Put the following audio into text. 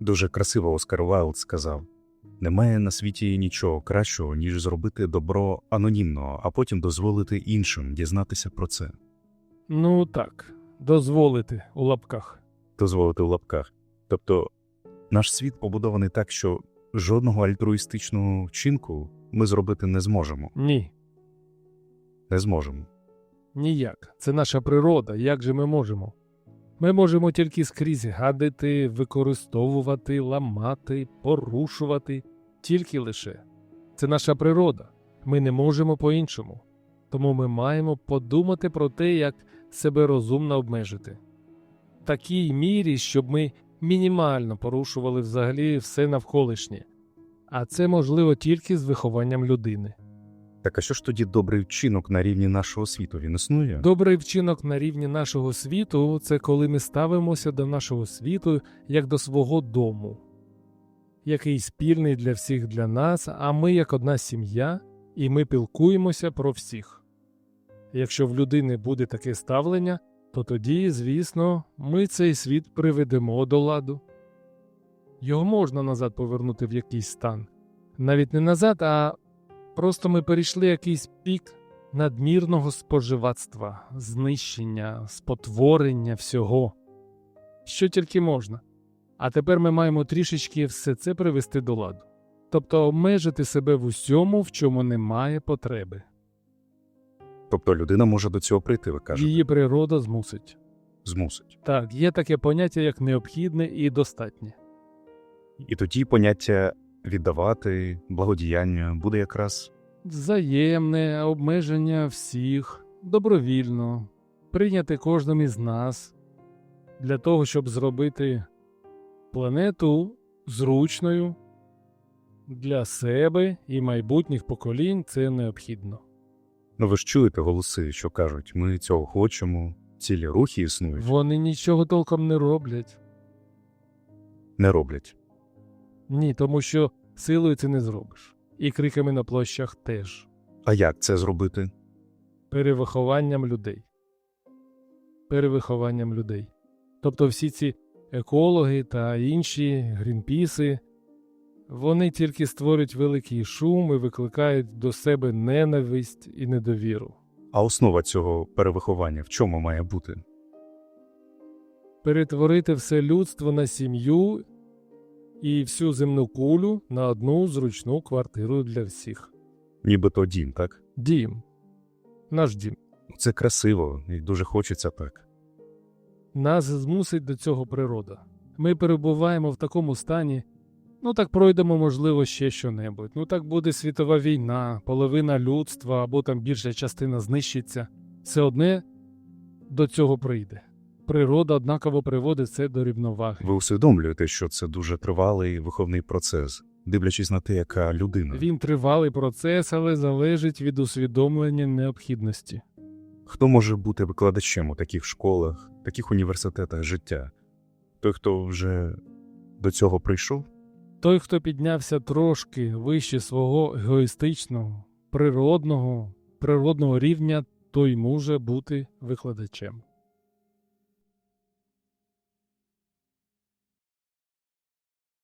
Дуже красиво Оскар Вайлд сказав: немає на світі нічого кращого, ніж зробити добро анонімно, а потім дозволити іншим дізнатися про це. Ну так, дозволити у лапках. Дозволити в лапках. Тобто, наш світ побудований так, що жодного альтруїстичного вчинку ми зробити не зможемо. Ні, Не зможемо. ніяк. Це наша природа. Як же ми можемо? Ми можемо тільки скрізь гадити, використовувати, ламати, порушувати, тільки лише. Це наша природа. Ми не можемо по-іншому. Тому ми маємо подумати про те, як себе розумно обмежити. В такій мірі, щоб ми мінімально порушували взагалі все навколишнє. А це можливо тільки з вихованням людини. Так а що ж тоді добрий вчинок на рівні нашого світу? Він існує? Добрий вчинок на рівні нашого світу це коли ми ставимося до нашого світу як до свого дому, який спільний для всіх для нас, а ми як одна сім'я, і ми пілкуємося про всіх. Якщо в людини буде таке ставлення, то тоді, звісно, ми цей світ приведемо до ладу. Його можна назад повернути в якийсь стан. Навіть не назад, а просто ми перейшли якийсь пік надмірного споживацтва, знищення, спотворення всього, що тільки можна. А тепер ми маємо трішечки все це привести до ладу, тобто обмежити себе в усьому, в чому немає потреби. Тобто людина може до цього прийти, ви кажете, Її природа змусить. змусить. Так, є таке поняття як необхідне і достатнє. І тоді поняття віддавати, благодіяння буде якраз Взаємне обмеження всіх добровільно, прийняти кожним із нас для того, щоб зробити планету зручною для себе і майбутніх поколінь це необхідно. Ну ви ж чуєте голоси, що кажуть, ми цього хочемо, цілі рухи існують, Вони нічого толком не роблять. не роблять. Ні, тому що силою це не зробиш. І криками на площах теж. А як це зробити? перевихованням людей. Перевихованням людей. Тобто всі ці екологи та інші грінпіси, вони тільки створюють великий шум і викликають до себе ненависть і недовіру. А основа цього перевиховання в чому має бути? Перетворити все людство на сім'ю і всю земну кулю на одну зручну квартиру для всіх. Нібито дім, так? Дім. Наш дім. Це красиво і дуже хочеться так. Нас змусить до цього природа. Ми перебуваємо в такому стані. Ну так пройдемо, можливо, ще що-небудь. Ну так буде світова війна, половина людства або там більша частина знищиться. Все одне до цього прийде. Природа однаково приводить це до рівноваги. Ви усвідомлюєте, що це дуже тривалий виховний процес, дивлячись на те, яка людина. Він тривалий процес, але залежить від усвідомлення необхідності. Хто може бути викладачем у таких школах, таких університетах життя? Той, хто вже до цього прийшов? Той, хто піднявся трошки вище свого егоїстичного, природного, природного рівня, той може бути викладачем.